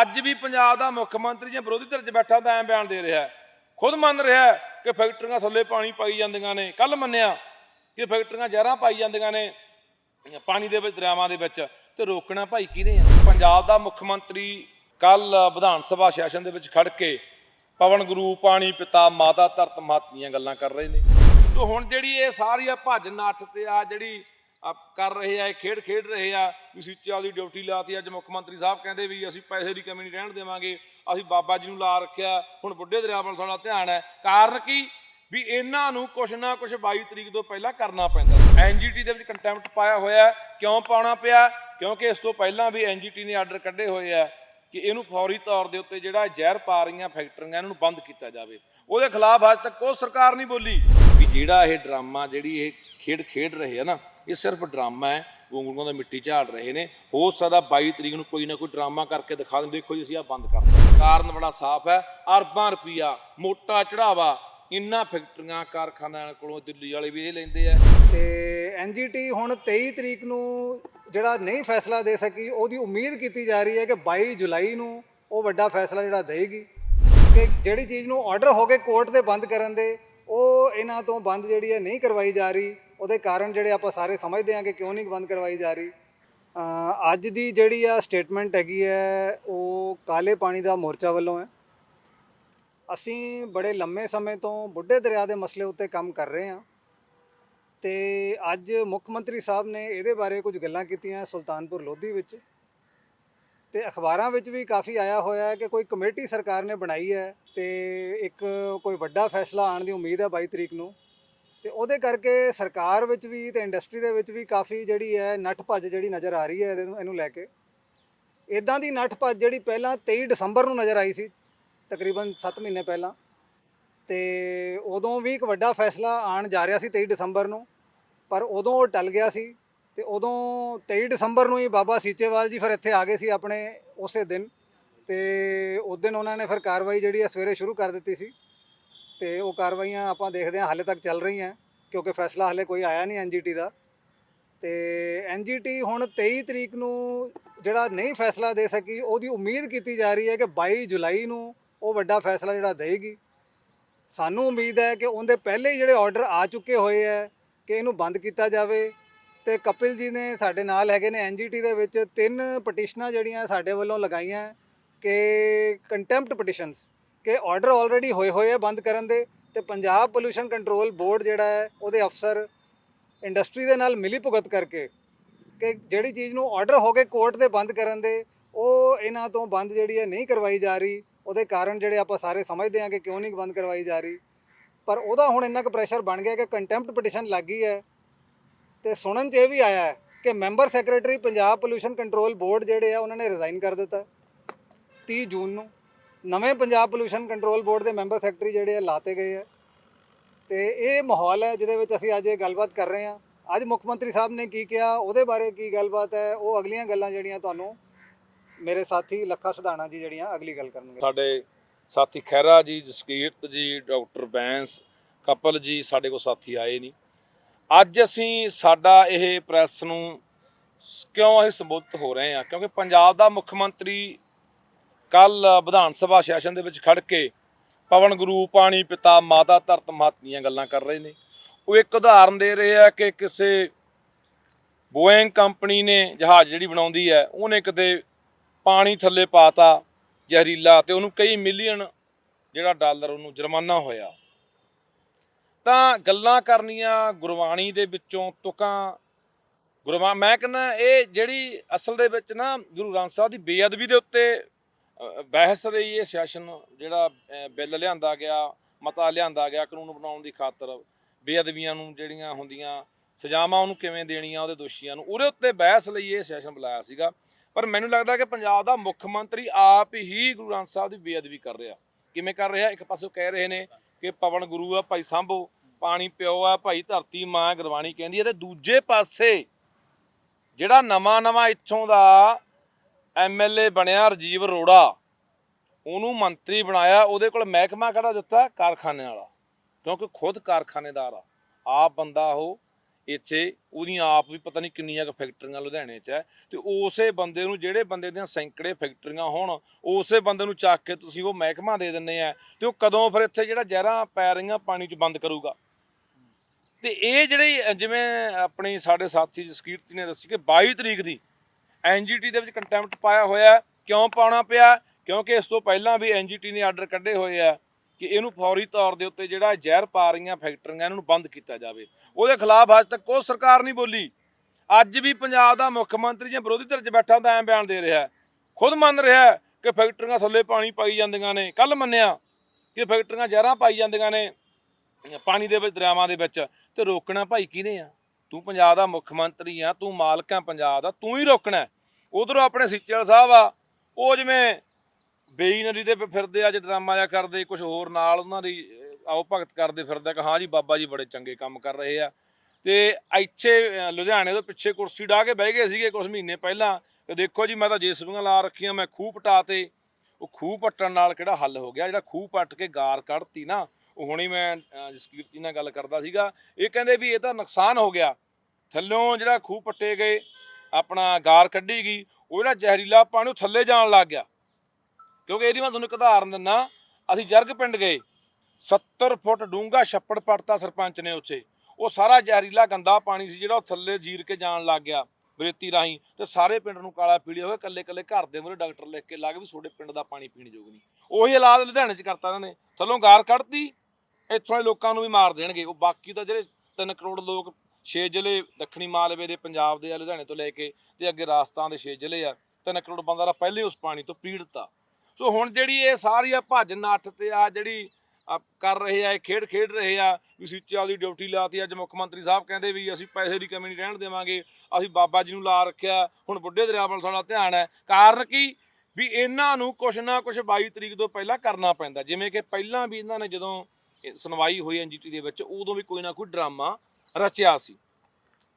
ਅੱਜ ਵੀ ਪੰਜਾਬ ਦਾ ਮੁੱਖ ਮੰਤਰੀ ਜਾਂ ਵਿਰੋਧੀ ਧਿਰ 'ਚ ਬੈਠਾ ਤਾਂ ਐਂ ਬਿਆਨ ਦੇ ਰਿਹਾ ਖੁਦ ਮੰਨ ਰਿਹਾ ਕਿ ਫੈਕਟਰੀਆਂ ਥੱਲੇ ਪਾਣੀ ਪਾਈ ਜਾਂਦੀਆਂ ਨੇ। ਕੱਲ ਮੰਨਿਆ ਕਿ ਫੈਕਟਰੀਆਂ ਜ਼ਹਿਰਾਂ ਪਾਈ ਜਾਂਦੀਆਂ ਨੇ, ਪਾਣੀ ਦੇ ਵਿੱਚ, ਦਰਿਆਵਾਂ ਦੇ ਵਿੱਚ। ਤੇ ਰੋਕਣਾ ਭਾਈ ਕਿਹਨੇ ਆ? ਪੰਜਾਬ ਦਾ ਮੁੱਖ ਮੰਤਰੀ ਕੱਲ ਵਿਧਾਨ ਸਭਾ ਸੈਸ਼ਨ ਦੇ ਵਿੱਚ ਖੜ ਕੇ ਪਵਨ ਗੁਰੂ, ਪਾਣੀ ਪਿਤਾ, ਮਾਤਾ ਧਰਤ ਮਾਤ ਦੀਆਂ ਗੱਲਾਂ ਕਰ ਰਹੇ ਨੇ। ਸੋ ਹੁਣ ਜਿਹੜੀ ਇਹ ਸਾਰੀ ਆ ਭੱਜ ਨੱਠ ਤੇ ਆ ਜਿਹੜੀ ਕਰ ਰਹੇ ਆ, ਇਹ ਖੇਡ ਖੇਡ ਰਹੇ ਆ। ਵੀ ਸੀਚਾ ਦੀ ਡਿਊਟੀ ਲਾਤੀ, ਅੱਜ ਮੁੱਖ ਮੰਤਰੀ ਸਾਹਿਬ ਕਹਿੰਦੇ ਵੀ ਅਸੀਂ ਪੈਸੇ ਦੀ ਕਮੀ ਨਹੀਂ ਰਹਿਣ ਦੇਵਾਂਗੇ। ਅਸੀਂ ਬਾਬਾ ਜੀ ਨੂੰ ਲਾ ਰੱਖਿਆ, ਹੁਣ ਬੁੱਢੇ ਦਰਿਆ ਵੱਲ ਸਾਡਾ ਧਿਆਨ ਹੈ। ਕਾਰਨ ਕੀ? ਵੀ ਇਹਨਾਂ ਨੂੰ ਕੁਛ ਨਾ ਕੁਛ 22 ਤਰੀਕ ਤੋਂ ਪਹਿਲਾਂ ਕਰਨਾ ਪੈਂਦਾ ਐਨਜੀਟੀ ਦੇ ਵਿੱਚ ਕੰਟੈਂਪਟ ਪਾਇਆ ਹੋਇਆ ਕਿਉਂ ਪਾਉਣਾ ਪਿਆ? ਕਿਉਂਕਿ ਇਸ ਤੋਂ ਪਹਿਲਾਂ ਵੀ ਐਨਜੀਟੀ ਨੇ ਆਰਡਰ ਕੱਢੇ ਹੋਏ ਆ। ਕਿ ਇਹਨੂੰ ਫੌਰੀ ਤੌਰ ਦੇ ਉੱਤੇ ਜਿਹੜਾ ਜ਼ਹਿਰ ਪਾ ਰਹੀਆਂ ਫੈਕਟਰੀਆਂ ਇਹਨਾਂ ਨੂੰ ਬੰਦ ਕੀਤਾ ਜਾਵੇ। ਉਹਦੇ ਖਿਲਾਫ ਅੱਜ ਤੱਕ ਕੋਈ ਸਰਕਾਰ ਨਹੀਂ ਬੋਲੀ ਵੀ ਜਿਹੜਾ ਇਹ ਡਰਾਮਾ, ਜਿਹੜੀ ਇਹ ਖੇਡ ਖੇਡ ਰਹੇ ਆ ਨਾ, ਇਹ ਸਿਰਫ ਡਰਾਮਾ ਹੈ ਗੋਂਗਲੂਆਂ ਦਾ ਮਿੱਟੀ ਝਾੜ ਰਹੇ ਨੇ। ਹੋ ਸਕਦਾ 22 ਤਰੀਕ ਨੂੰ ਕੋਈ ਨਾ ਕੋਈ ਡਰਾਮਾ ਕਰਕੇ ਦਿਖਾ ਦਿੰਦੇ ਦੇਖੋ ਜੀ ਅਸੀਂ ਆ ਬੰਦ ਕਰ ਕਾਰਨ ਬੜਾ ਸਾਫ਼ ਹੈ, ਅਰਬਾਂ ਰੁਪਈਆ, ਮੋਟਾ ਚੜਾਵਾ, ਇੰਨਾ ਫੈਕਟਰੀਆਂ, ਕਾਰਖਾਨਿਆਂ ਕੋਲੋਂ ਦਿੱਲੀ ਵਾਲੇ ਵੀ ਇਹ ਲੈਂਦੇ ਆ। ਤੇ ਐਨਜੀਟੀ ਹੁਣ 23 ਤਰੀਕ ਨੂੰ ਜਿਹੜਾ ਨਹੀਂ ਫੈਸਲਾ ਦੇ ਸਕੀ, ਉਹਦੀ ਉਮੀਦ ਕੀਤੀ ਜਾ ਰਹੀ ਹੈ ਕਿ 22 ਜੁਲਾਈ ਨੂੰ ਉਹ ਵੱਡਾ ਫੈਸਲਾ ਜਿਹੜਾ ਦੇਗੀ। ਕਿ ਜਿਹੜੀ ਚੀਜ਼ ਨੂੰ ਆਰਡਰ ਹੋ ਗਏ ਕੋਰਟ ਦੇ ਬੰਦ ਕਰਨ ਦੇ, ਉਹ ਇਹਨਾਂ ਤੋਂ ਬੰਦ ਜਿਹੜੀ ਹੈ ਨਹੀਂ ਕਰਵਾਈ ਜਾ ਰਹੀ। ਉਹਦੇ ਕਾਰਨ ਜਿਹੜੇ ਆਪਾਂ ਸਾਰੇ ਸਮਝਦੇ ਹਾਂ ਕਿ ਕਿਉਂ ਨਹੀਂ ਬੰਦ ਕਰਵਾਈ ਜਾ ਰਹੀ। ਅੱਜ ਦੀ ਜਿਹੜੀ ਆ ਸਟੇਟਮੈਂਟ ਹੈਗੀ ਹੈ, ਉਹ ਕਾਲੇ ਪਾਣੀ ਦਾ ਮੋਰਚਾ ਵੱਲੋਂ ਹੈ। ਅਸੀਂ ਬੜੇ ਲੰਮੇ ਸਮੇਂ ਤੋਂ ਬੁੱਢੇ ਦਰਿਆ ਦੇ ਮਸਲੇ ਉੱਤੇ ਕੰਮ ਕਰ ਰਹੇ ਹਾਂ। ਤੇ ਅੱਜ ਮੁੱਖ ਮੰਤਰੀ ਸਾਹਿਬ ਨੇ ਇਹਦੇ ਬਾਰੇ ਕੁਝ ਗੱਲਾਂ ਕੀਤੀਆਂ ਸੁਲਤਾਨਪੁਰ ਲੋਧੀ ਵਿੱਚ। ਤੇ ਅਖਬਾਰਾਂ ਵਿੱਚ ਵੀ ਕਾਫੀ ਆਇਆ ਹੋਇਆ ਹੈ ਕਿ ਕੋਈ ਕਮੇਟੀ ਸਰਕਾਰ ਨੇ ਬਣਾਈ ਹੈ ਤੇ ਇੱਕ ਕੋਈ ਵੱਡਾ ਫੈਸਲਾ ਆਉਣ ਦੀ ਉਮੀਦ ਹੈ 22 ਤਰੀਕ ਨੂੰ। ਤੇ ਉਹਦੇ ਕਰਕੇ ਸਰਕਾਰ ਵਿੱਚ ਵੀ ਤੇ ਇੰਡਸਟਰੀ ਦੇ ਵਿੱਚ ਵੀ ਕਾਫੀ ਜਿਹੜੀ ਹੈ ਨੱਠ ਭੱਜ ਜਿਹੜੀ ਨਜ਼ਰ ਆ ਰਹੀ ਹੈ ਇਹਨੂੰ ਇਹਨੂੰ ਲੈ ਕੇ। ਇਦਾਂ ਦੀ ਨੱਠ ਭੱਜ ਜਿਹੜੀ ਪਹਿਲਾਂ 23 ਦਸੰਬਰ ਨੂੰ ਨਜ਼ਰ ਆਈ ਸੀ, ਤਕਰੀਬਨ 7 ਮਹੀਨੇ ਪਹਿਲਾਂ। ਤੇ ਉਦੋਂ ਵੀ ਇੱਕ ਵੱਡਾ ਫੈਸਲਾ ਆਣ ਜਾ ਰਿਹਾ ਸੀ 23 ਦਸੰਬਰ ਨੂੰ, ਪਰ ਉਦੋਂ ਉਹ ਟਲ ਗਿਆ ਸੀ ਤੇ ਉਦੋਂ 23 ਦਸੰਬਰ ਨੂੰ ਹੀ ਬਾਬਾ ਸੀਚੇਵਾਲ ਜੀ ਫਿਰ ਇੱਥੇ ਆ ਗਏ ਸੀ ਆਪਣੇ ਉਸੇ ਦਿਨ ਤੇ ਉਸ ਦਿਨ ਉਹਨਾਂ ਨੇ ਫਿਰ ਕਾਰਵਾਈ ਜਿਹੜੀ ਹੈ ਸਵੇਰੇ ਸ਼ੁਰੂ ਕਰ ਦਿੱਤੀ ਸੀ ਤੇ ਉਹ ਕਾਰਵਾਈਆਂ ਆਪਾਂ ਦੇਖਦੇ ਹਾਂ ਹਾਲੇ ਤੱਕ ਚੱਲ ਰਹੀਆਂ, ਕਿਉਂਕਿ ਫੈਸਲਾ ਹਾਲੇ ਕੋਈ ਆਇਆ ਨਹੀਂ ਐਨਜੀਟੀ ਦਾ। ਤੇ ਐਨਜੀਟੀ ਹੁਣ 23 ਤਰੀਕ ਨੂੰ ਜਿਹੜਾ ਨਹੀਂ ਫੈਸਲਾ ਦੇ ਸਕੀ, ਉਹਦੀ ਉਮੀਦ ਕੀਤੀ ਜਾ ਰਹੀ ਹੈ ਕਿ 22 ਜੁਲਾਈ ਨੂੰ ਉਹ ਵੱਡਾ ਫੈਸਲਾ ਜਿਹੜਾ ਦੇਗੀ ਸਾਨੂੰ ਉਮੀਦ ਹੈ ਕਿ ਉਹਦੇ ਪਹਿਲੇ ਹੀ ਜਿਹੜੇ ਆਰਡਰ ਆ ਚੁੱਕੇ ਹੋਏ ਹੈ ਕਿ ਇਹਨੂੰ ਬੰਦ ਕੀਤਾ ਜਾਵੇ। ਤੇ ਕਪਿਲ ਜੀ ਨੇ ਸਾਡੇ ਨਾਲ ਹੈਗੇ ਨੇ ਐਨਜੀਟੀ ਦੇ ਵਿੱਚ ਤਿੰਨ ਪਟੀਸ਼ਨਾਂ ਜਿਹੜੀਆਂ ਸਾਡੇ ਵੱਲੋਂ ਲਗਾਈਆਂ ਕਿ ਕੰਟੈਂਪਟ ਪਟੀਸ਼ਨਸ ਕਿ ਆਰਡਰ ਆਲਰੇਡੀ ਹੋਏ ਹੋਏ ਆ ਬੰਦ ਕਰਨ ਦੇ। ਤੇ ਪੰਜਾਬ ਪੋਲੂਸ਼ਨ ਕੰਟਰੋਲ ਬੋਰਡ ਜਿਹੜਾ ਹੈ, ਉਹਦੇ ਅਫਸਰ ਇੰਡਸਟਰੀ ਦੇ ਨਾਲ ਮਿਲੀ ਭੁਗਤ ਕਰਕੇ ਕਿ ਜਿਹੜੀ ਚੀਜ਼ ਨੂੰ ਆਰਡਰ ਹੋ ਗਏ ਕੋਰਟ ਦੇ ਬੰਦ ਕਰਨ ਦੇ, ਉਹ ਇਹਨਾਂ ਤੋਂ ਬੰਦ ਜਿਹੜੀ ਹੈ ਨਹੀਂ ਕਰਵਾਈ ਜਾ ਰਹੀ। ਉਹਦੇ ਕਾਰਨ ਜਿਹੜੇ ਆਪਾਂ ਸਾਰੇ ਸਮਝਦੇ ਹਾਂ ਕਿ ਕਿਉਂ ਨਹੀਂ ਬੰਦ ਕਰਵਾਈ ਜਾ ਰਹੀ। ਪਰ ਉਹਦਾ ਹੁਣ ਇੰਨਾ ਕੁ ਪ੍ਰੈਸ਼ਰ ਬਣ ਗਿਆ ਕਿ ਕੰਟੈਂਪਟ ਪਟੀਸ਼ਨ ਲੱਗ ਗਈ ਹੈ। ਤੇ ਸੁਣਨ 'ਚ ਇਹ ਵੀ ਆਇਆ ਹੈ ਕਿ member secretary Punjab pollution control board ਜਿਹੜੇ ਆ, ਉਹਨਾਂ ਨੇ ਰਿਜ਼ਾਈਨ ਕਰ ਦਿੱਤਾ। 30 ਜੂਨ ਨੂੰ ਨਵੇਂ ਪੰਜਾਬ ਪੋਲੂਸ਼ਨ ਕੰਟਰੋਲ ਬੋਰਡ ਦੇ ਮੈਂਬਰ ਸੈਕਟਰੀ ਜਿਹੜੇ ਆ, ਲਾਤੇ ਗਏ ਆ। ਤੇ ਇਹ ਮਾਹੌਲ ਹੈ ਜਿਹਦੇ ਵਿੱਚ ਅਸੀਂ ਅੱਜ ਇਹ ਗੱਲਬਾਤ ਕਰ ਰਹੇ ਹਾਂ। ਅੱਜ ਮੁੱਖ ਮੰਤਰੀ ਸਾਹਿਬ ਨੇ ਕੀ ਕਿਹਾ, ਉਹਦੇ ਬਾਰੇ ਕੀ ਗੱਲਬਾਤ ਹੈ, ਉਹ ਅਗਲੀਆਂ ਗੱਲਾਂ ਜਿਹੜੀਆਂ ਤੁਹਾਨੂੰ ਮੇਰੇ ਸਾਥੀ ਲੱਖਾ ਸੁਧਾਣਾ ਜੀ ਜਿਹੜੀਆਂ ਅਗਲੀ ਗੱਲ ਕਰਨਗੇ। ਸਾਡੇ ਸਾਥੀ ਖਹਿਰਾ ਜੀ, ਜਸਕੀਰਤ ਜੀ, ਡਾਕਟਰ ਬੈਂਸ, ਕਪਲ ਜੀ, ਸਾਡੇ ਕੋਲ ਸਾਥੀ ਆਏ ਨਹੀਂ। ਅੱਜ ਅਸੀਂ ਸਾਡਾ ਇਹ ਪ੍ਰੈਸ ਨੂੰ ਕਿਉਂ ਅਸੀਂ ਸੰਬੋਧਿਤ ਹੋ ਰਹੇ ਹਾਂ? ਕਿਉਂਕਿ ਪੰਜਾਬ ਦਾ ਮੁੱਖ ਮੰਤਰੀ ਕੱਲ ਵਿਧਾਨ ਸਭਾ ਸੈਸ਼ਨ ਦੇ ਵਿੱਚ ਖੜ ਕੇ ਪਵਨ ਗੁਰੂ, ਪਾਣੀ ਪਿਤਾ, ਮਾਤਾ ਧਰਤ ਮਾਤ ਦੀਆਂ ਗੱਲਾਂ ਕਰ ਰਹੇ ਨੇ। ਉਹ ਇੱਕ ਉਦਾਹਰਨ ਦੇ ਰਹੇ ਆ ਕਿ ਕਿਸੇ ਬੋਇੰਗ ਕੰਪਨੀ ਨੇ ਜਹਾਜ਼ ਜਿਹੜੀ ਬਣਾਉਂਦੀ ਹੈ, ਉਹਨੇ ਕਿਤੇ ਪਾਣੀ ਥੱਲੇ ਪਾਤਾ ਜ਼ਹਿਰੀਲਾ ਤੇ ਉਹਨੂੰ ਕਈ ਮਿਲੀਅਨ ਜਿਹੜਾ ਡਾਲਰ ਉਹਨੂੰ ਜੁਰਮਾਨਾ ਹੋਇਆ। ਤਾਂ ਗੱਲਾਂ ਕਰਨੀਆਂ ਗੁਰਬਾਣੀ ਦੇ ਵਿੱਚੋਂ ਤੁਕਾਂ। ਗੁਰਬਾ, ਮੈਂ ਕਹਿੰਦਾ ਇਹ ਜਿਹੜੀ ਅਸਲ ਦੇ ਵਿੱਚ ਨਾ ਗੁਰੂ ਗ੍ਰੰਥ ਸਾਹਿਬ ਦੀ ਬੇਅਦਬੀ ਦੇ ਉੱਤੇ ਬਹਿਸ ਰਹੀ ਇਹ ਸੈਸ਼ਨ ਜਿਹੜਾ ਬਿੱਲ ਲਿਆਂਦਾ ਗਿਆ, ਮਤਾ ਲਿਆਂਦਾ ਗਿਆ ਕਾਨੂੰਨ ਬਣਾਉਣ ਦੀ ਖਾਤਰ। ਬੇਅਦਬੀਆਂ ਨੂੰ ਜਿਹੜੀਆਂ ਹੁੰਦੀਆਂ, ਸਜ਼ਾਵਾਂ ਉਹਨੂੰ ਕਿਵੇਂ ਦੇਣੀਆਂ, ਉਹਦੇ ਦੋਸ਼ੀਆਂ ਨੂੰ, ਉਹਦੇ ਉੱਤੇ ਬਹਿਸ ਲਈ ਇਹ ਸੈਸ਼ਨ ਬੁਲਾਇਆ ਸੀਗਾ। ਪਰ ਮੈਨੂੰ ਲੱਗਦਾ ਕਿ ਪੰਜਾਬ ਦਾ ਮੁੱਖ ਮੰਤਰੀ ਆਪ ਹੀ ਗੁਰੂ ਗ੍ਰੰਥ ਸਾਹਿਬ ਦੀ ਬੇਅਦਬੀ ਕਰ ਰਿਹਾ। ਕਿਵੇਂ ਕਰ ਰਿਹਾ? ਇੱਕ ਪਾਸੇ ਕਹਿ ਰਹੇ ਨੇ ਕਿ ਪਵਨ ਗੁਰੂ ਆ, ਭਾਈ ਸੰਭੋ, ਪਾਣੀ ਪਿਓ ਆ, ਭਾਈ ਧਰਤੀ ਮਾਂ ਗੁਰਬਾਣੀ ਕਹਿੰਦੀ ਹੈ ਤੇ ਦੂਜੇ ਪਾਸੇ ਜਿਹੜਾ ਨਵਾਂ ਨਵਾਂ ਇੱਥੋਂ ਦਾ ਐਮਐਲਏ ਬਣਿਆ ਰਜੀਵ ਅਰੋੜਾ, ਉਹਨੂੰ ਮੰਤਰੀ ਬਣਾਇਆ, ਉਹਦੇ ਕੋਲ ਮਹਿਕਮਾ ਕਿਹੜਾ ਦਿੱਤਾ ਕਾਰਖਾਨੇ ਵਾਲਾ, ਕਿਉਂਕਿ ਖੁਦ ਕਾਰਖਾਨੇਦਾਰ ਆ। ਆਪ ਬੰਦਾ ਉਹ ਇੱਥੇ ਉਹਦੀਆਂ ਆਪ ਵੀ ਪਤਾ ਨਹੀਂ ਕਿੰਨੀਆਂ ਕੁ ਫੈਕਟਰੀਆਂ ਲੁਧਿਆਣੇ 'ਚ ਹੈ ਤੇ ਉਸੇ ਬੰਦੇ ਨੂੰ ਜਿਹੜੇ ਬੰਦੇ ਦੀਆਂ ਸੈਂਕੜੇ ਫੈਕਟਰੀਆਂ ਹੋਣ, ਉਸੇ ਬੰਦੇ ਨੂੰ ਚੱਕ ਕੇ ਤੁਸੀਂ ਉਹ ਮਹਿਕਮਾ ਦੇ ਦਿੰਦੇ ਆ ਤੇ ਉਹ ਕਦੋਂ ਫਿਰ ਇੱਥੇ ਜਿਹੜਾ ਜ਼ਹਿਰਾਂ ਪੈ ਰਹੀਆਂ ਪਾਣੀ 'ਚ ਬੰਦ ਕਰੂਗਾ। ਤੇ ਇਹ ਜਿਹੜੀ ਜਿਵੇਂ ਆਪਣੀ ਸਾਡੇ ਸਾਥੀ ਜਸਕੀਰਤੀ ਨੇ ਦੱਸੀ ਕਿ 22 ਤਰੀਕ ਦੀ ਐਨਜੀਟੀ ਦੇ ਵਿੱਚ ਕੰਟੈਂਪਟ ਪਾਇਆ ਹੋਇਆ, ਕਿਉਂ ਪਾਉਣਾ ਪਿਆ? ਕਿਉਂਕਿ ਇਸ ਤੋਂ ਪਹਿਲਾਂ ਵੀ ਐਨਜੀਟੀ ਨੇ ਆਰਡਰ ਕੱਢੇ ਹੋਏ ਆ। ਕਿ ਇਹਨੂੰ ਫੌਰੀ ਤੌਰ ਦੇ ਉੱਤੇ ਜਿਹੜਾ ਜ਼ਹਿਰ ਪਾ ਰਹੀਆਂ ਫੈਕਟਰੀਆਂ, ਇਹਨਾਂ ਨੂੰ ਬੰਦ ਕੀਤਾ ਜਾਵੇ। ਉਹਦੇ ਖਿਲਾਫ ਅੱਜ ਤੱਕ ਕੋਈ ਸਰਕਾਰ ਨਹੀਂ ਬੋਲੀ। ਅੱਜ ਵੀ ਪੰਜਾਬ ਦਾ ਮੁੱਖ ਮੰਤਰੀ ਜਾਂ ਵਿਰੋਧੀ ਧਿਰ 'ਚ ਬੈਠਾ ਤਾਂ ਐਂ ਬਿਆਨ ਦੇ ਰਿਹਾ ਖੁਦ ਮੰਨ ਰਿਹਾ ਕਿ ਫੈਕਟਰੀਆਂ ਥੱਲੇ ਪਾਣੀ ਪਾਈ ਜਾਂਦੀਆਂ ਨੇ। ਕੱਲ ਮੰਨਿਆ ਕਿ ਫੈਕਟਰੀਆਂ ਜ਼ਹਿਰਾਂ ਪਾਈ ਜਾਂਦੀਆਂ ਨੇ, ਪਾਣੀ ਦੇ ਵਿੱਚ, ਦਰਿਆਵਾਂ ਦੇ ਵਿੱਚ। ਤੇ ਰੋਕਣਾ ਭਾਈ ਕਿਹਨੇ ਆ? ਤੂੰ ਪੰਜਾਬ ਦਾ ਮੁੱਖ ਮੰਤਰੀ ਆ, ਤੂੰ ਮਾਲਕ ਆ ਪੰਜਾਬ ਦਾ, ਤੂੰ ਹੀ ਰੋਕਣਾ ਉਧਰੋਂ ਆਪਣੇ ਸਿੱਚਲ ਸਾਹਿਬ ਆ, ਉਹ ਜਿਵੇਂ ਬੇਈ ਨਦੀ ਦੇ ਫਿਰਦੇ ਅੱਜ ਡਰਾਮਾ ਜਿਹਾ ਕਰਦੇ ਕੁਝ ਹੋਰ ਨਾਲ ਉਹਨਾਂ ਦੀ ਆਓ ਭਗਤ ਕਰਦੇ ਫਿਰਦਾ ਕਿ ਹਾਂ ਜੀ, ਬਾਬਾ ਜੀ ਬੜੇ ਚੰਗੇ ਕੰਮ ਕਰ ਰਹੇ ਆ। ਤੇ ਇੱਥੇ ਲੁਧਿਆਣੇ ਤੋਂ ਪਿੱਛੇ ਕੁਰਸੀ ਢਾ ਕੇ ਬਹਿ ਗਏ ਸੀਗੇ ਕੁਝ ਮਹੀਨੇ ਪਹਿਲਾਂ ਤੇ ਦੇਖੋ ਜੀ, ਮੈਂ ਤਾਂ ਜੇਸੀਬੀਆਂ ਲਾ ਰੱਖੀਆਂ, ਮੈਂ ਖੂਹ ਪਟਾਤੇ ਉਹ ਖੂਹ ਪੱਟਣ ਨਾਲ ਕਿਹੜਾ ਹੱਲ ਹੋ ਗਿਆ? ਜਿਹੜਾ ਖੂਹ ਪੱਟ ਕੇ ਗਾਰ ਕੱਢਤੀ ਨਾ, ਉਹ ਹੁਣੀ ਮੈਂ ਜਸਕੀਰਤੀ ਨਾਲ ਗੱਲ ਕਰਦਾ ਸੀਗਾ। ਇਹ ਕਹਿੰਦੇ ਵੀ ਇਹ ਤਾਂ ਨੁਕਸਾਨ ਹੋ ਗਿਆ। ਥੱਲੋਂ ਜਿਹੜਾ ਖੂਹ ਪੱਟੇ ਗਏ, ਆਪਣਾ ਗਾਰ ਕੱਢੀ ਗਈ, ਉਹ ਜਿਹੜਾ ਜ਼ਹਿਰੀਲਾ ਪਾਣੀ ਉਹ ਥੱਲੇ ਜਾਣ ਲੱਗ ਗਿਆ। ਕਿਉਂਕਿ ਇਹਦੀ ਮੈਂ ਤੁਹਾਨੂੰ ਇੱਕ ਉਦਾਹਰਨ ਦਿੰਨਾ ਅਸੀਂ ਜਰਗ ਪਿੰਡ ਗਏ 70 ਫੁੱਟ ਡੂੰਘਾ ਛੱਪੜ ਪੜਤਾ ਸਰਪੰਚ ਨੇ ਉੱਥੇ। ਉਹ ਸਾਰਾ ਜ਼ਹਿਰੀਲਾ ਗੰਦਾ ਪਾਣੀ ਸੀ ਜਿਹੜਾ ਉਹ ਥੱਲੇ ਜੀਰ ਕੇ ਜਾਣ ਲੱਗ ਗਿਆ ਬਰੇਤੀ ਰਾਹੀਂ ਤੇ ਸਾਰੇ ਪਿੰਡ ਨੂੰ ਕਾਲਾ ਪੀੜਿਆ ਹੋ ਗਿਆ ਕੱਲੇ ਕੱਲੇ ਘਰ ਦੇ ਮੂਹਰੇ ਡਾਕਟਰ ਲਿਖ ਕੇ ਲਾ ਵੀ ਤੁਹਾਡੇ ਪਿੰਡ ਦਾ ਪਾਣੀ ਪੀਣ ਯੋਗ ਨਹੀਂ। ਉਹੀ ਹਾਲਾਤ ਲੁਧਿਆਣੇ 'ਚ ਕਰਤਾ ਇਹਨਾਂ ਨੇ। ਥੱਲੋਂ ਗਾਰ ਕੱਢਤੀ, ਇੱਥੋਂ ਦੇ ਲੋਕਾਂ ਨੂੰ ਵੀ ਮਾਰ ਦੇਣਗੇ। ਉਹ ਬਾਕੀ ਤਾਂ ਜਿਹੜੇ 3 ਕਰੋੜ ਲੋਕ 6 ਜ਼ਿਲ੍ਹੇ ਦੱਖਣੀ ਮਾਲਵੇ ਦੇ, ਪੰਜਾਬ ਦੇ ਆ, ਲੁਧਿਆਣੇ ਤੋਂ ਲੈ ਕੇ ਤੇ ਅੱਗੇ ਰਾਜਸਥਾਨ ਦੇ 6 ਜ਼ਿਲ੍ਹੇ ਆ 3 ਕਰੋੜ ਬੰਦਾ ਦਾ ਪਹਿਲੇ ਉਸ ਪਾਣੀ ਤੋਂ ਪੀੜਤ ਆ ਸੋ ਹੁਣ ਜਿਹੜੀ ਇਹ ਸਾਰੀ ਆ ਭੱਜ ਨੱਠ ਤੇ ਆ ਜਿਹੜੀ ਕਰ ਰਹੇ ਆ, ਇਹ ਖੇਡ ਖੇਡ ਰਹੇ ਆ, ਵੀ ਸਿੱਚਿਆਂ ਦੀ ਡਿਊਟੀ ਲਾਤੀ ਅੱਜ ਮੁੱਖ ਮੰਤਰੀ ਸਾਹਿਬ ਕਹਿੰਦੇ ਵੀ ਅਸੀਂ ਪੈਸੇ ਦੀ ਕਮੀ ਨਹੀਂ ਰਹਿਣ ਦੇਵਾਂਗੇ, ਅਸੀਂ ਬਾਬਾ ਜੀ ਨੂੰ ਲਾ ਰੱਖਿਆ, ਹੁਣ ਬੁੱਢੇ ਦਰਿਆ ਵੱਲ ਸਾਡਾ ਧਿਆਨ ਹੈ। ਕਾਰਨ ਕੀ? ਵੀ ਇਹਨਾਂ ਨੂੰ ਕੁਛ ਨਾ ਕੁਛ 22 ਤਰੀਕ ਤੋਂ ਪਹਿਲਾਂ ਕਰਨਾ ਪੈਂਦਾ। ਜਿਵੇਂ ਕਿ ਪਹਿਲਾਂ ਵੀ ਇਹਨਾਂ ਨੇ ਜਦੋਂ ਇਹ ਸੁਣਵਾਈ ਹੋਈ ਐਨਜੀਟੀ ਦੇ ਵਿੱਚ, ਉਦੋਂ ਵੀ ਕੋਈ ਨਾ ਕੋਈ ਡਰਾਮਾ ਰਚਿਆ ਸੀ।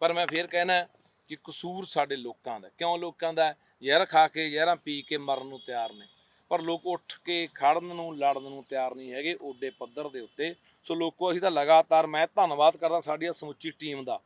ਪਰ ਮੈਂ ਫੇਰ ਕਹਿਣਾ ਕਿ ਕਸੂਰ ਸਾਡੇ ਲੋਕਾਂ ਦਾ ਕਿਉਂ ਲੋਕਾਂ ਦਾ ਜ਼ਹਿਰ ਖਾ ਕੇ, ਜ਼ਹਿਰਾਂ ਪੀ ਕੇ ਮਰਨ ਨੂੰ ਤਿਆਰ ਨੇ। ਪਰ ਲੋਕ ਉੱਠ ਕੇ ਖੜਨ ਨੂੰ, ਲੜਨ ਨੂੰ ਤਿਆਰ ਨਹੀਂ ਹੈਗੇ ਓਡੇ ਪੱਧਰ ਦੇ ਉੱਤੇ। ਸੋ ਲੋਕੋ, ਅਸੀਂ ਤਾਂ ਲਗਾਤਾਰ, ਮੈਂ ਧੰਨਵਾਦ ਕਰਦਾ ਸਾਡੀ ਸਮੁੱਚੀ ਟੀਮ ਦਾ,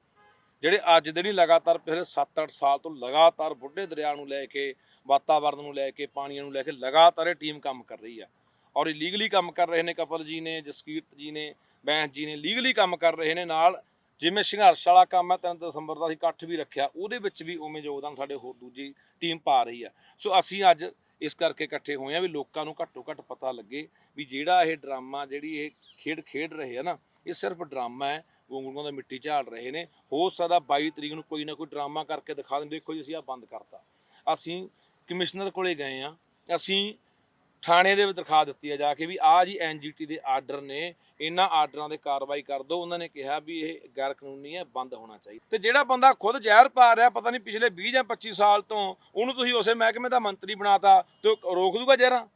ਜਿਹੜੇ ਅੱਜ ਦੇ ਨਹੀਂ ਲਗਾਤਾਰ ਪਿਛਲੇ 7-8 ਸਾਲ ਤੋਂ ਲਗਾਤਾਰ ਬੁੱਢੇ ਦਰਿਆ ਨੂੰ ਲੈ ਕੇ ਵਾਤਾਵਰਣ ਨੂੰ ਲੈ ਕੇ, ਪਾਣੀਆਂ ਨੂੰ ਲੈ ਕੇ ਲਗਾਤਾਰ ਇਹ ਟੀਮ ਕੰਮ ਕਰ ਰਹੀ ਆ। ਔਰ ਇਹ ਲੀਗਲੀ ਕੰਮ ਕਰ ਰਹੇ ਨੇ ਕਪਲ ਜੀ ਨੇ, ਜਸਕੀਰਤ ਜੀ ਨੇ, ਬੈਂਸ ਜੀ ਨੇ, ਲੀਗਲੀ ਕੰਮ ਕਰ ਰਹੇ ਨੇ ਨਾਲ। ਜਿਵੇਂ ਸੰਘਰਸ਼ ਵਾਲਾ ਕੰਮ ਹੈ 3 ਦਸੰਬਰ ਦਾ ਅਸੀਂ ਇਕੱਠ ਵੀ ਰੱਖਿਆ, ਉਹਦੇ ਵਿੱਚ ਵੀ ਉਵੇਂ ਯੋਗਦਾਨ ਸਾਡੇ ਹੋਰ ਦੂਜੀ ਟੀਮ ਪਾ ਰਹੀ ਆ। ਸੋ ਅਸੀਂ ਅੱਜ ਇਸ ਕਰਕੇ ਇਕੱਠੇ ਹੋਏ ਆ ਵੀ ਲੋਕਾਂ ਨੂੰ ਘੱਟੋ ਘੱਟ ਪਤਾ ਲੱਗੇ ਵੀ ਜਿਹੜਾ ਇਹ ਡਰਾਮਾ, ਜਿਹੜੀ ਇਹ ਖੇਡ ਖੇਡ ਰਹੇ ਆ ਨਾ, ਇਹ ਸਿਰਫ ਡਰਾਮਾ ਹੈ ਗੋਂਗਲੂਆਂ ਦਾ ਮਿੱਟੀ ਝਾੜ ਰਹੇ ਨੇ। ਹੋ ਸਕਦਾ 22 ਤਰੀਕ ਨੂੰ ਕੋਈ ਨਾ ਕੋਈ ਡਰਾਮਾ ਕਰਕੇ ਦਿਖਾ ਦੇਣ ਦੇਖੋ ਜੀ ਅਸੀਂ ਆ ਬੰਦ ਕਰਤਾ। ਅਸੀਂ ਕਮਿਸ਼ਨਰ ਕੋਲੇ ਗਏ ਆ, ਅਸੀਂ ਥਾਣੇ ਦੇ ਵਿੱਚ ਦਿਖਾ ਦਿੱਤੀ ਹੈ ਜਾ ਕੇ ਵੀ ਆ ਜੀ ਐਨਜੀਟੀ ਦੇ ਆਰਡਰ ਨੇ, ਇਹਨਾਂ ਆਰਡਰਾਂ ਦੇ ਕਾਰਵਾਈ ਕਰ ਦਿਓ। ਉਹਨਾਂ ਨੇ ਕਿਹਾ ਵੀ ਇਹ ਗੈਰ ਕਾਨੂੰਨੀ ਹੈ, ਬੰਦ ਹੋਣਾ ਚਾਹੀਦਾ। ਤੇ ਜਿਹੜਾ ਬੰਦਾ ਖੁਦ ਜ਼ਹਿਰ ਪਾ ਰਿਹਾ, ਪਤਾ ਨਹੀਂ ਪਿਛਲੇ 20 ਜਾਂ 25 ਸਾਲ ਤੋਂ, ਉਹਨੂੰ ਤੁਸੀਂ ਉਸੇ ਮਹਿਕਮੇ ਦਾ ਮੰਤਰੀ ਬਣਾਤਾ ਤੇ ਉਹ ਰੋਕ ਦੂਗਾ ਜ਼ਹਿਰਾਂ?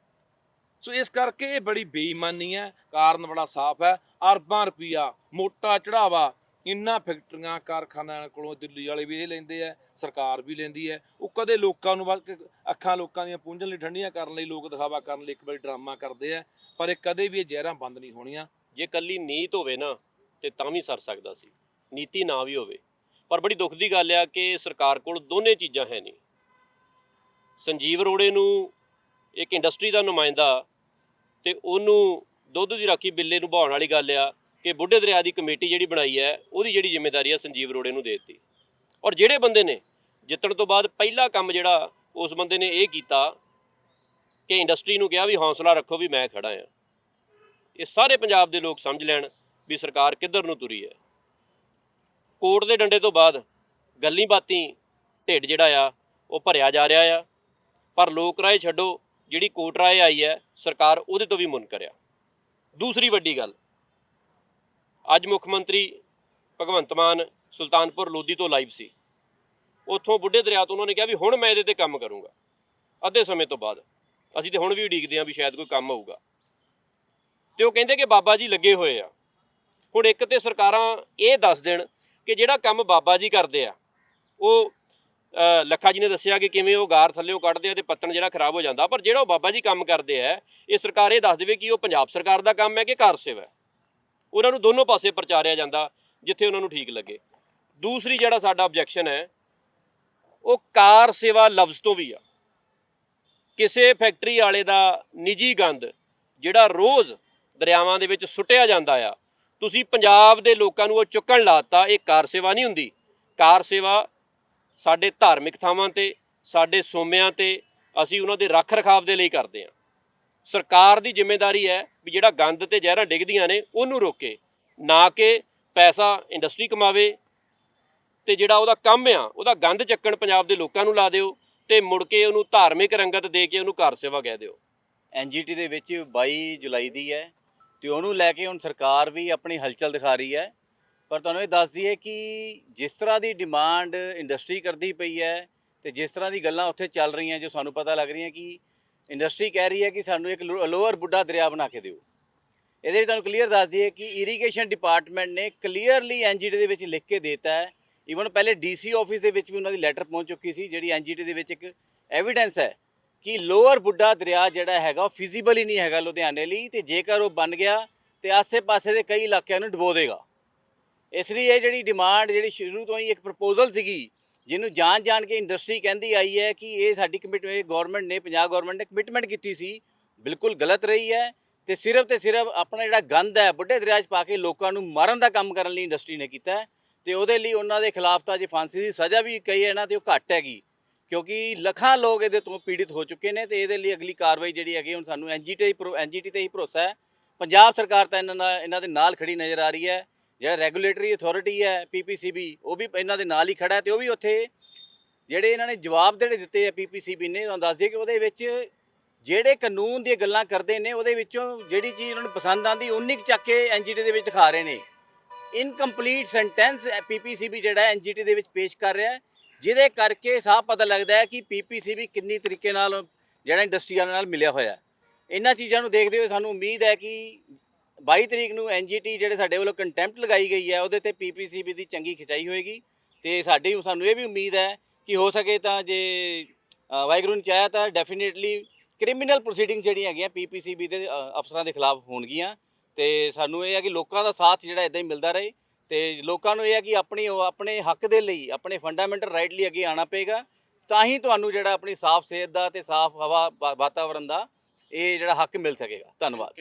ਸੋ ਇਸ ਕਰਕੇ ਇਹ ਬੜੀ ਬੇਈਮਾਨੀ ਹੈ, ਕਾਰਨ ਬੜਾ ਸਾਫ਼ ਹੈ। ਅਰਬਾਂ ਰੁਪਈਆ, ਮੋਟਾ ਚੜਾਵਾ ਇੰਨਾ ਫੈਕਟਰੀਆਂ, ਕਾਰਖਾਨਿਆਂ ਕੋਲੋਂ ਦਿੱਲੀ ਵਾਲੇ ਵੀ ਇਹ ਲੈਂਦੇ ਆ, ਸਰਕਾਰ ਵੀ ਲੈਂਦੀ ਹੈ ਉਹ ਕਦੇ ਲੋਕਾਂ ਨੂੰ ਬਸ ਅੱਖਾਂ ਲੋਕਾਂ ਦੀਆਂ ਪੂੰਝਣ ਲਈ, ਠੰਡੀਆਂ ਕਰਨ ਲਈ, ਲੋਕ ਦਿਖਾਵਾ ਕਰਨ ਲਈ ਇੱਕ ਵਾਰੀ ਡਰਾਮਾ ਕਰਦੇ ਆ, ਪਰ ਇਹ ਕਦੇ ਵੀ ਇਹ ਜ਼ਹਿਰਾਂ ਬੰਦ ਨਹੀਂ ਹੋਣੀਆਂ। ਜੇ ਕੱਲੀ ਨੀਤ ਹੋਵੇ ਨਾ, ਤੇ ਤਾਂ ਵੀ ਸਰ ਸਕਦਾ ਸੀ। ਨੀਤੀ ਨਾ ਵੀ ਹੋਵੇ। ਪਰ ਬੜੀ ਦੁੱਖ ਦੀ ਗੱਲ ਆ ਕਿ ਸਰਕਾਰ ਕੋਲ ਦੋਨੇ ਚੀਜ਼ਾਂ ਹੈ ਨਹੀਂ। ਸੰਜੀਵ ਅਰੋੜੇ ਨੂੰ ਇੱਕ ਇੰਡਸਟਰੀ ਦਾ ਨੁਮਾਇੰਦਾ ਤੇ ਉਹਨੂੰ ਦੁੱਧ ਦੀ ਰਾਖੀ ਬਿੱਲੇ ਨੂੰ ਬਹਾਉਣ ਵਾਲੀ ਗੱਲ ਆ ਕਿ ਬੁੱਢੇ ਦਰਿਆ ਦੀ ਕਮੇਟੀ ਜਿਹੜੀ ਬਣਾਈ ਹੈ, ਉਹਦੀ ਜਿਹੜੀ ਜ਼ਿੰਮੇਵਾਰੀ ਆ ਸੰਜੀਵ ਰੋੜੇ ਨੂੰ ਦੇ ਦਿੱਤੀ। ਔਰ ਜਿਹੜੇ ਬੰਦੇ ਨੇ ਜਿੱਤਣ ਤੋਂ ਬਾਅਦ ਪਹਿਲਾ ਕੰਮ ਜਿਹੜਾ ਉਸ ਬੰਦੇ ਨੇ ਇਹ ਕੀਤਾ ਕਿ ਇੰਡਸਟਰੀ ਨੂੰ ਕਿਹਾ ਵੀ ਹੌਸਲਾ ਰੱਖੋ ਵੀ ਮੈਂ ਖੜਾ ਆ ਇਹ ਸਾਰੇ ਪੰਜਾਬ ਦੇ ਲੋਕ ਸਮਝ ਲੈਣ ਵੀ ਸਰਕਾਰ ਕਿੱਧਰ ਨੂੰ ਤੁਰੀ ਹੈ। ਕੋਰਟ ਦੇ ਡੰਡੇ ਤੋਂ ਬਾਅਦ ਗੱਲੀ ਬਾਤੀ ਢਿੱਡ ਜਿਹੜਾ ਆ, ਉਹ ਭਰਿਆ ਜਾ ਰਿਹਾ ਆ। ਪਰ ਲੋਕ ਰਾਏ ਛੱਡੋ, ਜਿਹੜੀ ਕੋਰਟ ਰਾਏ ਆਈ ਹੈ, ਸਰਕਾਰ ਉਹਦੇ ਤੋਂ ਵੀ ਮੁਨਕਰ ਆ ਦੂਸਰੀ ਵੱਡੀ ਗੱਲ ਅੱਜ ਮੁੱਖ ਮੰਤਰੀ ਭਗਵੰਤ ਮਾਨ ਸੁਲਤਾਨਪੁਰ ਲੋਧੀ ਤੋਂ ਲਾਈਵ ਸੀ। ਉੱਥੋਂ ਬੁੱਢੇ ਦਰਿਆ ਤੋਂ ਉਹਨਾਂ ਨੇ ਕਿਹਾ ਵੀ ਹੁਣ ਮੈਂ ਇਹਦੇ ਤੇ ਕੰਮ ਕਰੂੰਗਾ। ਅੱਧੇ ਸਮੇਂ ਤੋਂ ਬਾਅਦ। ਅਸੀਂ ਤੇ ਹੁਣ ਵੀ ਉਡੀਕਦੇ ਹਾਂ ਵੀ ਸ਼ਾਇਦ ਕੋਈ ਕੰਮ ਹੋਊਗਾ ਤੇ ਉਹ ਕਹਿੰਦੇ ਕਿ ਬਾਬਾ ਜੀ ਲੱਗੇ ਹੋਏ ਆ। ਹੁਣ ਇੱਕ ਤੇ ਸਰਕਾਰਾਂ ਇਹ ਦੱਸ ਦੇਣ ਕਿ ਜਿਹੜਾ ਕੰਮ ਬਾਬਾ ਜੀ ਕਰਦੇ ਆ, ਉਹ ਲੱਖਾ ਜੀ ਨੇ ਦੱਸਿਆ ਕਿ ਕਿਵੇਂ ਉਹ ਗਾਰ ਥੱਲੇੋਂ ਕੱਢਦੇ ਆ ਤੇ ਪੱਤਣ ਜਿਹੜਾ ਖਰਾਬ ਹੋ ਜਾਂਦਾ। ਪਰ ਜਿਹੜਾ ਉਹ ਬਾਬਾ ਜੀ ਕੰਮ ਕਰਦੇ ਆ, ਇਹ ਸਰਕਾਰ ਇਹ ਦੱਸ ਦੇਵੇ ਕਿ ਉਹ ਪੰਜਾਬ ਸਰਕਾਰ ਦਾ ਕੰਮ ਹੈ ਕਿ ਕਾਰ ਸੇਵਾ ਹੈ? ਉਹਨਾਂ ਨੂੰ ਦੋਨੋਂ ਪਾਸੇ ਪ੍ਰਚਾਰਿਆ ਜਾਂਦਾ ਜਿੱਥੇ ਉਹਨਾਂ ਨੂੰ ਠੀਕ ਲੱਗੇ। ਦੂਸਰੀ ਜਿਹੜਾ ਸਾਡਾ ਆਬਜੈਕਸ਼ਨ ਹੈ, ਉਹ ਕਾਰ ਸੇਵਾ ਲਫ਼ਜ਼ ਤੋਂ ਵੀ ਆ। ਕਿਸੇ ਫੈਕਟਰੀ ਵਾਲੇ ਦਾ ਨਿੱਜੀ ਗੰਦ ਜਿਹੜਾ ਰੋਜ਼ ਦਰਿਆਵਾਂ ਦੇ ਵਿੱਚ ਸੁੱਟਿਆ ਜਾਂਦਾ ਆ, ਤੁਸੀਂ ਪੰਜਾਬ ਦੇ ਲੋਕਾਂ ਨੂੰ ਉਹ ਚੁੱਕਣ ਲਾਤਾ, ਇਹ ਕਾਰ ਸੇਵਾ ਨਹੀਂ ਹੁੰਦੀ। ਕਾਰ ਸੇਵਾ ਸਾਡੇ ਧਾਰਮਿਕ ਥਾਵਾਂ ਤੇ, ਸਾਡੇ ਸੋਮਿਆਂ ਤੇ ਅਸੀਂ ਉਹਨਾਂ ਦੇ ਰੱਖ ਰਖਾਵ ਦੇ ਲਈ ਕਰਦੇ ਹਾਂ। ਸਰਕਾਰ ਦੀ ਜ਼ਿੰਮੇਵਾਰੀ ਹੈ ਵੀ ਜਿਹੜਾ ਗੰਦ ਤੇ ਜ਼ਹਿਰਾਂ ਡਿੱਗਦੀਆਂ ਨੇ, ਉਹਨੂੰ ਰੋਕੇ। ਨਾ ਕਿ ਪੈਸਾ ਇੰਡਸਟਰੀ ਕਮਾਵੇ ਤੇ ਜਿਹੜਾ ਉਹਦਾ ਕੰਮ ਆ, ਉਹਦਾ ਗੰਦ ਚੱਕਣ ਪੰਜਾਬ ਦੇ ਲੋਕਾਂ ਨੂੰ ਲਾ ਦਿਓ ਤੇ ਮੁੜ ਕੇ ਉਹਨੂੰ ਧਾਰਮਿਕ ਰੰਗਤ ਦੇ ਕੇ ਉਹਨੂੰ ਘਰ ਸੇਵਾ ਕਹਿ ਦਿਓ। ਐਨਜੀਟੀ ਦੇ ਵਿੱਚ 22 ਜੁਲਾਈ ਦੀ ਹੈ ਤੇ ਉਹਨੂੰ ਲੈ ਕੇ ਹੁਣ ਸਰਕਾਰ ਵੀ ਆਪਣੀ ਹਲਚਲ ਦਿਖਾ ਰਹੀ ਹੈ। ਪਰ ਤੁਹਾਨੂੰ ਇਹ ਦੱਸ ਦਈਏ ਕਿ ਜਿਸ ਤਰ੍ਹਾਂ ਦੀ ਡਿਮਾਂਡ ਇੰਡਸਟਰੀ ਕਰਦੀ ਪਈ ਹੈ ਤੇ ਜਿਸ ਤਰ੍ਹਾਂ ਦੀ ਗੱਲਾਂ ਉੱਥੇ ਚੱਲ ਰਹੀਆਂ ਜੋ ਸਾਨੂੰ ਪਤਾ ਲੱਗ ਰਹੀਆਂ ਕਿ ਇੰਡਸਟਰੀ ਕਹਿ ਰਹੀ ਹੈ ਕਿ ਸਾਨੂੰ ਇੱਕ ਲੋਅਰ ਬੁੱਢਾ ਦਰਿਆ ਬਣਾ ਕੇ ਦਿਓ। ਇਹਦੇ ਵਿੱਚ ਤੁਹਾਨੂੰ ਕਲੀਅਰ ਦੱਸ ਦਈਏ ਕਿ ਇਰੀਗੇਸ਼ਨ ਡਿਪਾਰਟਮੈਂਟ ਨੇ ਕਲੀਅਰਲੀ ਐਨਜੀਟੀ ਦੇ ਵਿੱਚ ਲਿਖ ਕੇ ਦਿੱਤਾ ਹੈ। ਈਵਨ ਪਹਿਲੇ ਡੀਸੀ ਆਫਿਸ ਦੇ ਵਿੱਚ ਵੀ ਉਹਨਾਂ ਦੀ ਲੈਟਰ ਪਹੁੰਚ ਚੁੱਕੀ ਸੀ, ਜਿਹੜੀ ਐਨਜੀਟੀ ਦੇ ਵਿੱਚ ਇੱਕ ਐਵੀਡੈਂਸ ਹੈ ਕਿ ਲੋਅਰ ਬੁੱਢਾ ਦਰਿਆ ਜਿਹੜਾ ਹੈਗਾ ਉਹ ਫਿਜ਼ੀਬਲ ਹੀ ਨਹੀਂ ਹੈਗਾ ਲੁਧਿਆਣੇ ਲਈ ਤੇ ਜੇਕਰ ਉਹ ਬਣ ਗਿਆ ਤੇ ਆਸੇ-ਪਾਸੇ ਦੇ ਕਈ ਇਲਾਕਿਆਂ ਨੂੰ ਡੁਬੋ ਦੇਗਾ। ਇਸ ਲਈ ਇਹ ਜਿਹੜੀ ਡਿਮਾਂਡ ਜਿਹੜੀ ਸ਼ੁਰੂ ਤੋਂ ਹੀ ਇੱਕ ਪ੍ਰਪੋਜ਼ਲ ਸੀਗੀ ਜਿਹਨੂੰ ਜਾਣ ਜਾਣ ਕੇ ਇੰਡਸਟਰੀ ਕਹਿੰਦੀ ਆਈ ਹੈ ਕਿ ਇਹ ਸਾਡੀ ਕਮਿਟਮੈਂਟ ਗਵਰਨਮੈਂਟ ਨੇ, ਪੰਜਾਬ ਗਵਰਨਮੈਂਟ ਨੇ ਕਮਿਟਮੈਂਟ ਕੀਤੀ ਸੀ, ਬਿਲਕੁਲ ਗਲਤ ਰਹੀ ਹੈ ਤੇ ਸਿਰਫ ਤੇ ਸਿਰਫ ਆਪਣਾ ਜਿਹੜਾ ਗੰਦ ਹੈ, ਬੁੱਢੇ ਦਰਿਆ 'ਚ ਪਾ ਕੇ ਲੋਕਾਂ ਨੂੰ ਮਾਰਨ ਦਾ ਕੰਮ ਕਰਨ ਲਈ ਇੰਡਸਟਰੀ ਨੇ ਕੀਤਾ ਹੈ ਤੇ ਉਹਦੇ ਲਈ ਉਹਨਾਂ ਦੇ ਖਿਲਾਫ ਤਾਂ ਜੇ ਫਾਂਸੀ ਦੀ ਸਜ਼ਾ ਵੀ ਕਹੀ ਹੈ ਨਾ ਤੇ ਉਹ ਘੱਟ ਹੈਗੀ, ਕਿਉਂਕਿ ਲੱਖਾਂ ਲੋਕ ਇਹਦੇ ਤੋਂ ਪੀੜਿਤ ਹੋ ਚੁੱਕੇ ਨੇ ਤੇ ਇਹਦੇ ਲਈ ਅਗਲੀ ਕਾਰਵਾਈ ਜਿਹੜੀ ਹੈਗੀ ਹੁਣ ਸਾਨੂੰ ਐਨਜੀਟੀ ਐਨਜੀਟੀ ਤੇ ਹੀ ਭਰੋਸਾ ਹੈ। ਪੰਜਾਬ ਸਰਕਾਰ ਤਾਂ ਇਹਨਾਂ ਨਾਲ, ਇਹਨਾਂ ਦੇ ਨਾਲ ਖੜੀ ਨਜ਼ਰ ਆ ਰਹੀ ਹੈ ਜਿਹੜਾ ਰੈਗੂਲੇਟਰੀ ਅਥਾਰਟੀ ਹੈ ਪੀਪੀਸੀਬੀ ਉਹ ਵੀ ਇਹਨਾਂ ਦੇ ਨਾਲ ਹੀ ਖੜਾ ਹੈ ਤੇ ਉਹ ਵੀ ਉੱਥੇ ਜਿਹੜੇ ਇਹਨਾਂ ਨੇ ਜਵਾਬ ਜਿਹੜੇ ਦਿੱਤੇ ਆ ਪੀਪੀਸੀਬੀ ਨੇ, ਤੁਹਾਨੂੰ ਦੱਸ ਦਈਏ ਕਿ ਉਹਦੇ ਵਿੱਚ ਜਿਹੜੇ ਕਾਨੂੰਨ ਦੀਆਂ ਗੱਲਾਂ ਕਰਦੇ ਨੇ, ਉਹਦੇ ਵਿੱਚੋਂ ਜਿਹੜੀ ਚੀਜ਼ ਉਹਨਾਂ ਨੂੰ ਪਸੰਦ ਆਂਦੀ ਉਨੀ ਕੁ ਚੱਕ ਕੇ ਐਨਜੀਟੀ ਦੇ ਵਿੱਚ ਦਿਖਾ ਰਹੇ ਨੇ। ਇਨਕੰਪਲੀਟ ਸੈਂਟੈਂਸ ਪੀਪੀਸੀਬੀ ਜਿਹੜਾ ਐਨਜੀਟੀ ਦੇ ਵਿੱਚ ਪੇਸ਼ ਕਰ ਰਿਹਾ ਹੈ, ਜਿਹਦੇ ਕਰਕੇ ਸਾਫ਼ ਪਤਾ ਲੱਗਦਾ ਹੈ ਕਿ ਪੀਪੀਸੀਬੀ ਕਿੰਨੀ ਤਰੀਕੇ ਨਾਲ ਜਿਹੜਾ ਇੰਡਸਟਰੀਆਂ ਨਾਲ ਮਿਲਿਆ ਹੋਇਆ ਹੈ। ਇਹਨਾਂ ਚੀਜ਼ਾਂ ਨੂੰ ਦੇਖਦੇ ਹੋਏ ਸਾਨੂੰ ਉਮੀਦ ਹੈ ਕਿ 22 ਤਰੀਕ ਨੂੰ ਐਨਜੀਟੀ ਜਿਹੜੇ ਸਾਡੇ ਵੱਲੋਂ ਕੰਟੈਂਪਟ ਲਗਾਈ ਗਈ ਹੈ ਉਹਦੇ ਤੇ ਪੀਪੀਸੀਬੀ ਦੀ ਚੰਗੀ ਖਿਚਾਈ ਹੋਏਗੀ। ਤੇ ਸਾਡੀ ਸਾਨੂੰ ਇਹ ਵੀ ਉਮੀਦ ਹੈ ਕਿ ਹੋ ਸਕੇ ਤਾਂ ਜੇ ਅ, ਵਾਹਿਗੁਰੂ ਨੇ ਚਾਹਿਆ ਤਾਂ ਡੈਫੀਨੇਟਲੀ ਕ੍ਰਿਮੀਨਲ ਪ੍ਰੋਸੀਡਿੰਗ ਜਿਹੜੀਆਂ ਹੈਗੀਆਂ ਪੀਪੀਸੀਬੀ ਦੇ ਅਫਸਰਾਂ ਦੇ ਖਿਲਾਫ ਹੋਣਗੀਆਂ। ਤੇ ਸਾਨੂੰ ਇਹ ਹੈ ਕਿ ਲੋਕਾਂ ਦਾ ਸਾਥ ਜਿਹੜਾ ਇਦਾਂ ਹੀ ਮਿਲਦਾ ਰਹੇ। ਤੇ ਲੋਕਾਂ ਨੂੰ ਇਹ ਹੈ ਕਿ ਆਪਣੀ ਉਹ ਆਪਣੇ ਹੱਕ ਦੇ ਲਈ ਆਪਣੇ ਫੰਡਾਮੈਂਟਲ ਰਾਈਟ ਲਈ ਅੱਗੇ ਆਣਾ ਪਏਗਾ। ਤਾਂ ਹੀ ਤੁਹਾਨੂੰ ਜਿਹੜਾ ਆਪਣੀ ਸਾਫ਼ ਸਿਹਤ ਦਾ ਤੇ ਸਾਫ਼ ਹਵਾ ਵਾ- ਵਾਤਾਵਰਣ ਦਾ ਇਹ ਜਿਹੜਾ ਹੱਕ ਮਿਲ ਸਕੇਗਾ। ਧੰਨਵਾਦ।